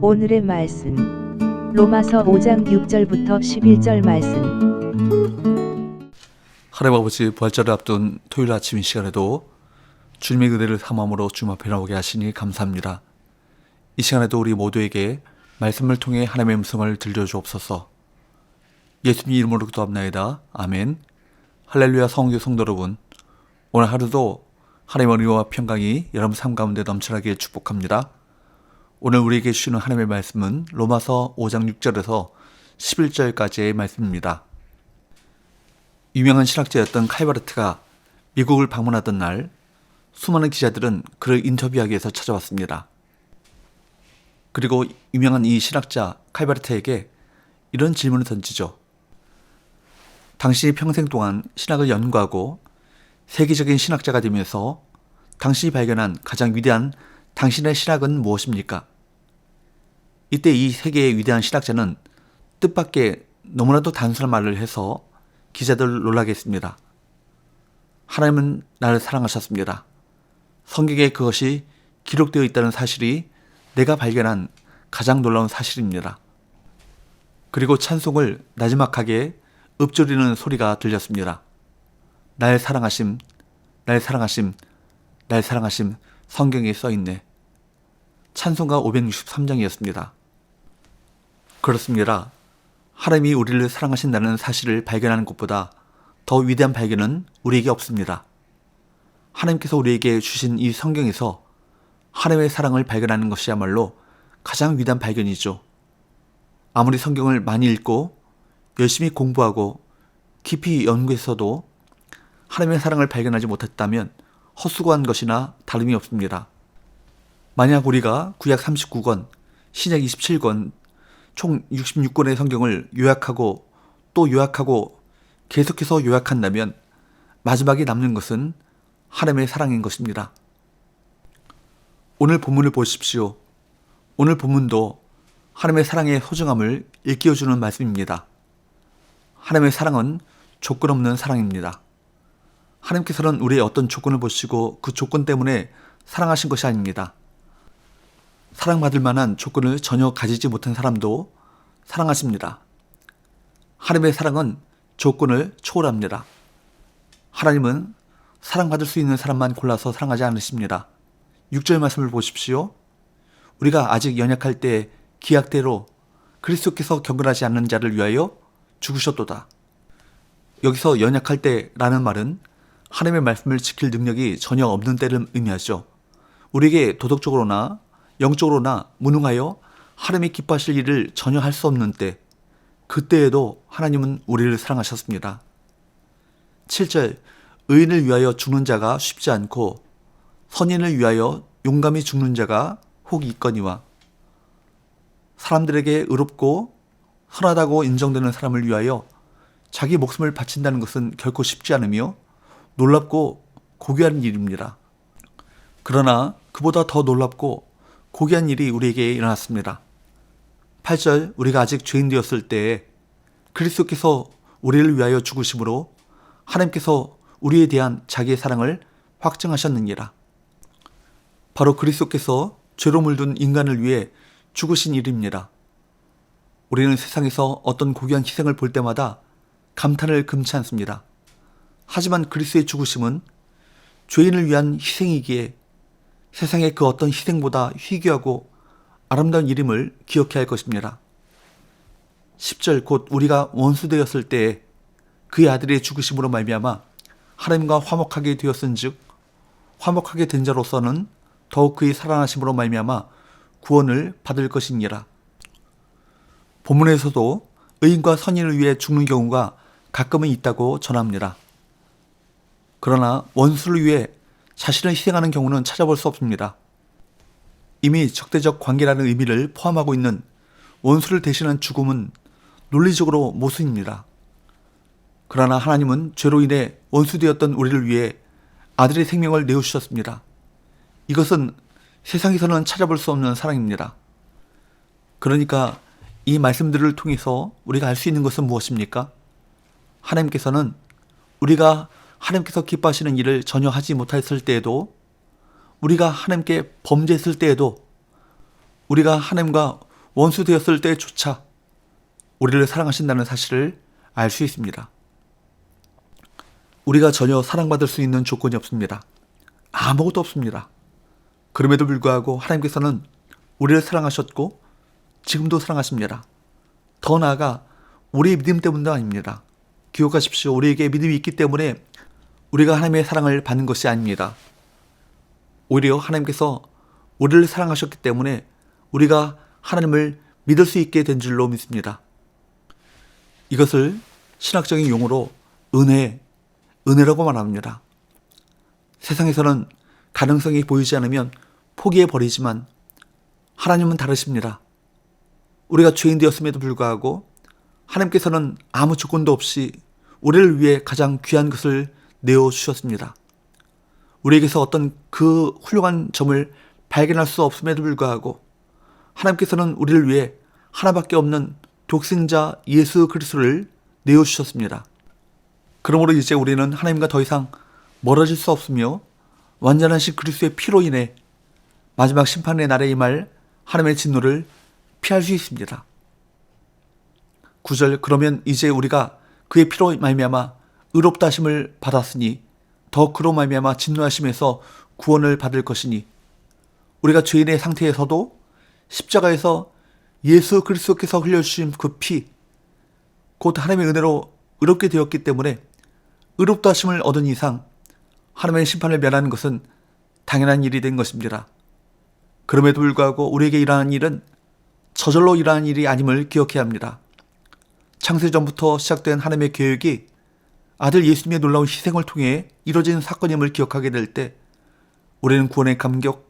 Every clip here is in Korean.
오늘의 말씀 로마서 5장 6절부터 11절 말씀 하나님 아버지 부활절을 앞둔 토요일 아침 이 시간에도 주님의 그대를 삼함으로 주님 앞에 나오게 하시니 감사합니다. 이 시간에도 우리 모두에게 말씀을 통해 하나님의 음성을 들려주옵소서. 예수님 이름으로 기도합나이다. 아멘. 할렐루야 성교 성도 여러분. 오늘 하루도 하나님의 은혜와 평강이 여러분 삶 가운데 넘쳐나게 축복합니다. 오늘 우리에게 주시는 하나님의 말씀은 로마서 5장 6절에서 11절까지의 말씀입니다. 유명한 신학자였던 칼바르트가 미국을 방문하던 날 수많은 기자들은 그를 인터뷰하기 위해서 찾아왔습니다. 그리고 유명한 이 신학자 칼바르트에게 이런 질문을 던지죠. 당신이 평생 동안 신학을 연구하고 세계적인 신학자가 되면서 당신이 발견한 가장 위대한 당신의 신학은 무엇입니까? 이때 이 세계의 위대한 신학자는 뜻밖의 너무나도 단순한 말을 해서 기자들을 놀라게 했습니다. 하나님은 나를 사랑하셨습니다. 성경에 그것이 기록되어 있다는 사실이 내가 발견한 가장 놀라운 사실입니다. 그리고 찬송을 나지막하게 읊조리는 소리가 들렸습니다. 날 사랑하심, 날 사랑하심, 날 사랑하심 성경에 써 있네. 찬송가 563장이었습니다. 그렇습니다. 하나님이 우리를 사랑하신다는 사실을 발견하는 것보다 더 위대한 발견은 우리에게 없습니다. 하나님께서 우리에게 주신 이 성경에서 하나님의 사랑을 발견하는 것이야말로 가장 위대한 발견이죠. 아무리 성경을 많이 읽고 열심히 공부하고 깊이 연구했어도 하나님의 사랑을 발견하지 못했다면 헛수고한 것이나 다름이 없습니다. 만약 우리가 구약 39권, 신약 27권, 총 66권의 성경을 요약하고 또 요약하고 계속해서 요약한다면 마지막에 남는 것은 하나님의 사랑인 것입니다. 오늘 본문을 보십시오. 오늘 본문도 하나님의 사랑의 소중함을 일깨워주는 말씀입니다. 하나님의 사랑은 조건 없는 사랑입니다. 하나님께서는 우리의 어떤 조건을 보시고 그 조건 때문에 사랑하신 것이 아닙니다. 사랑받을 만한 조건을 전혀 가지지 못한 사람도 사랑하십니다. 하나님의 사랑은 조건을 초월합니다. 하나님은 사랑받을 수 있는 사람만 골라서 사랑하지 않으십니다. 6절 말씀을 보십시오. 우리가 아직 연약할 때 기약대로 그리스도께서 경건하지 않는 자를 위하여 죽으셨도다. 여기서 연약할 때라는 말은 하나님의 말씀을 지킬 능력이 전혀 없는 때를 의미하죠. 우리에게 도덕적으로나 영적으로나 무능하여 하나님이 기뻐하실 일을 전혀 할 수 없는 때, 그때에도 하나님은 우리를 사랑하셨습니다. 7절, 의인을 위하여 죽는 자가 쉽지 않고 선인을 위하여 용감히 죽는 자가 혹 있거니와 사람들에게 의롭고 선하다고 인정되는 사람을 위하여 자기 목숨을 바친다는 것은 결코 쉽지 않으며 놀랍고 고귀한 일입니다. 그러나 그보다 더 놀랍고 고귀한 일이 우리에게 일어났습니다. 8절 우리가 아직 죄인 되었을 때에 그리스도께서 우리를 위하여 죽으심으로 하나님께서 우리에 대한 자기의 사랑을 확증하셨느니라. 바로 그리스도께서 죄로 물든 인간을 위해 죽으신 일입니다. 우리는 세상에서 어떤 고귀한 희생을 볼 때마다 감탄을 금치 않습니다. 하지만 그리스도의 죽으심은 죄인을 위한 희생이기에 세상의 그 어떤 희생보다 희귀하고 아름다운 이름을 기억해야 할 것입니다. 10절 곧 우리가 원수되었을 때에 그의 아들의 죽으심으로 말미암아 하나님과 화목하게 되었은즉 화목하게 된 자로서는 더욱 그의 살아나심으로 말미암아 구원을 받을 것이니라. 본문에서도 의인과 선인을 위해 죽는 경우가 가끔은 있다고 전합니다. 그러나 원수를 위해 자신을 희생하는 경우는 찾아볼 수 없습니다. 이미 적대적 관계라는 의미를 포함하고 있는 원수를 대신한 죽음은 논리적으로 모순입니다. 그러나 하나님은 죄로 인해 원수되었던 우리를 위해 아들의 생명을 내어주셨습니다. 이것은 세상에서는 찾아볼 수 없는 사랑입니다. 그러니까 이 말씀들을 통해서 우리가 알 수 있는 것은 무엇입니까? 하나님께서는 우리가 하나님께서 기뻐하시는 일을 전혀 하지 못했을 때에도 우리가 하나님께 범죄했을 때에도 우리가 하나님과 원수 되었을 때조차 우리를 사랑하신다는 사실을 알 수 있습니다. 우리가 전혀 사랑받을 수 있는 조건이 없습니다. 아무것도 없습니다. 그럼에도 불구하고 하나님께서는 우리를 사랑하셨고 지금도 사랑하십니다. 더 나아가 우리의 믿음 때문도 아닙니다. 기억하십시오. 우리에게 믿음이 있기 때문에 우리가 하나님의 사랑을 받는 것이 아닙니다. 오히려 하나님께서 우리를 사랑하셨기 때문에 우리가 하나님을 믿을 수 있게 된 줄로 믿습니다. 이것을 신학적인 용어로 은혜, 은혜라고 말합니다. 세상에서는 가능성이 보이지 않으면 포기해 버리지만 하나님은 다르십니다. 우리가 죄인 되었음에도 불구하고 하나님께서는 아무 조건도 없이 우리를 위해 가장 귀한 것을 내어 주셨습니다. 우리에게서 어떤 그 훌륭한 점을 발견할 수 없음에도 불구하고 하나님께서는 우리를 위해 하나밖에 없는 독생자 예수 그리스도를 내어 주셨습니다. 그러므로 이제 우리는 하나님과 더 이상 멀어질 수 없으며 완전하신 그리스도의 피로 인해 마지막 심판의 날에 임할 하나님의 진노를 피할 수 있습니다. 9절 그러면 이제 우리가 그의 피로 말미암아 의롭다 하심을 받았으니 더 그로 말미암아 진노하심에서 구원을 받을 것이니 우리가 죄인의 상태에서도 십자가에서 예수 그리스도께서 흘려주신 그 피, 곧 하나님의 은혜로 의롭게 되었기 때문에 의롭다 하심을 얻은 이상 하나님의 심판을 면하는 것은 당연한 일이 된 것입니다. 그럼에도 불구하고 우리에게 일어나는 일은 저절로 일어나는 일이 아님을 기억해야 합니다. 창세 전부터 시작된 하나님의 계획이 아들 예수님의 놀라운 희생을 통해 이루어진 사건임을 기억하게 될 때 우리는 구원의 감격,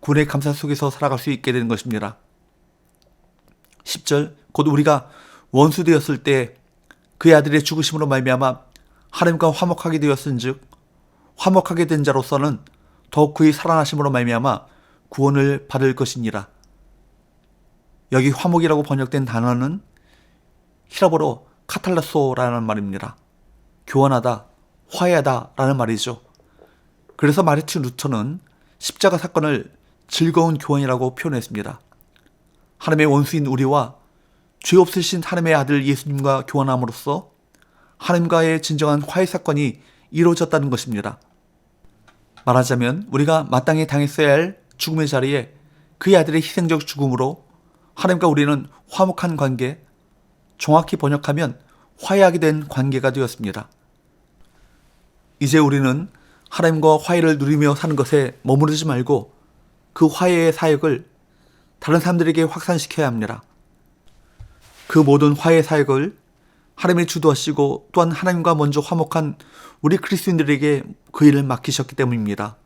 구원의 감사 속에서 살아갈 수 있게 되는 것입니다. 10절 곧 우리가 원수 되었을 때 그의 아들의 죽으심으로 말미암아 하나님과 화목하게 되었은즉 화목하게 된 자로서는 더욱 그의 살아나심으로 말미암아 구원을 받을 것이니라. 여기 화목이라고 번역된 단어는 히라보로 카탈라소라는 말입니다. 교환하다, 화해하다라는 말이죠. 그래서 마르틴 루터는 십자가 사건을 즐거운 교환이라고 표현했습니다. 하나님의 원수인 우리와 죄 없으신 하나님의 아들 예수님과 교환함으로써 하나님과의 진정한 화해 사건이 이루어졌다는 것입니다. 말하자면 우리가 마땅히 당했어야 할 죽음의 자리에 그의 아들의 희생적 죽음으로 하나님과 우리는 화목한 관계, 정확히 번역하면 화해하게 된 관계가 되었습니다. 이제 우리는 하나님과 화해를 누리며 사는 것에 머무르지 말고 그 화해의 사역을 다른 사람들에게 확산시켜야 합니다. 그 모든 화해 사역을 하나님이 주도하시고 또한 하나님과 먼저 화목한 우리 그리스도인들에게 그 일을 맡기셨기 때문입니다.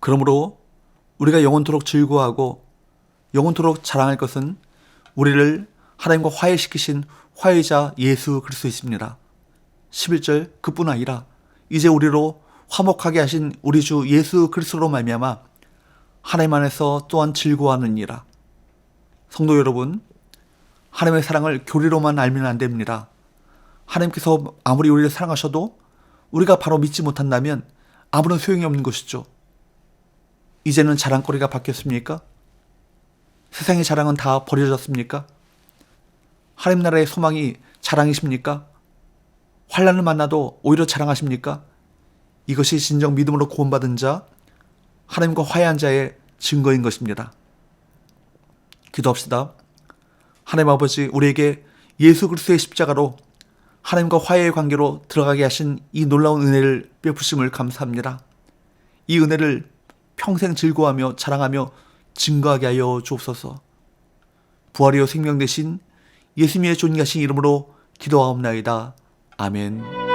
그러므로 우리가 영원토록 즐거워하고 영원토록 자랑할 것은 우리를 하나님과 화해시키신 화해자 예수 그리스도이십니다. 11절 그뿐 아니라 이제 우리로 화목하게 하신 우리 주 예수 그리스도로 말미암아 하나님 안에서 또한 즐거워하느니라. 성도 여러분, 하나님의 사랑을 교리로만 알면 안 됩니다. 하나님께서 아무리 우리를 사랑하셔도 우리가 바로 믿지 못한다면 아무런 소용이 없는 것이죠. 이제는 자랑거리가 바뀌었습니까? 세상의 자랑은 다 버려졌습니까? 하나님 나라의 소망이 자랑이십니까? 환란을 만나도 오히려 자랑하십니까? 이것이 진정 믿음으로 구원받은 자, 하나님과 화해한 자의 증거인 것입니다. 기도합시다. 하나님 아버지, 우리에게 예수 그리스도의 십자가로 하나님과 화해의 관계로 들어가게 하신 이 놀라운 은혜를 베푸심을 감사합니다. 이 은혜를 평생 즐거워하며 자랑하며 증거하게 하여 주옵소서. 부활이요 생명 대신 예수님의 존귀하신 이름으로 기도하옵나이다. 아멘.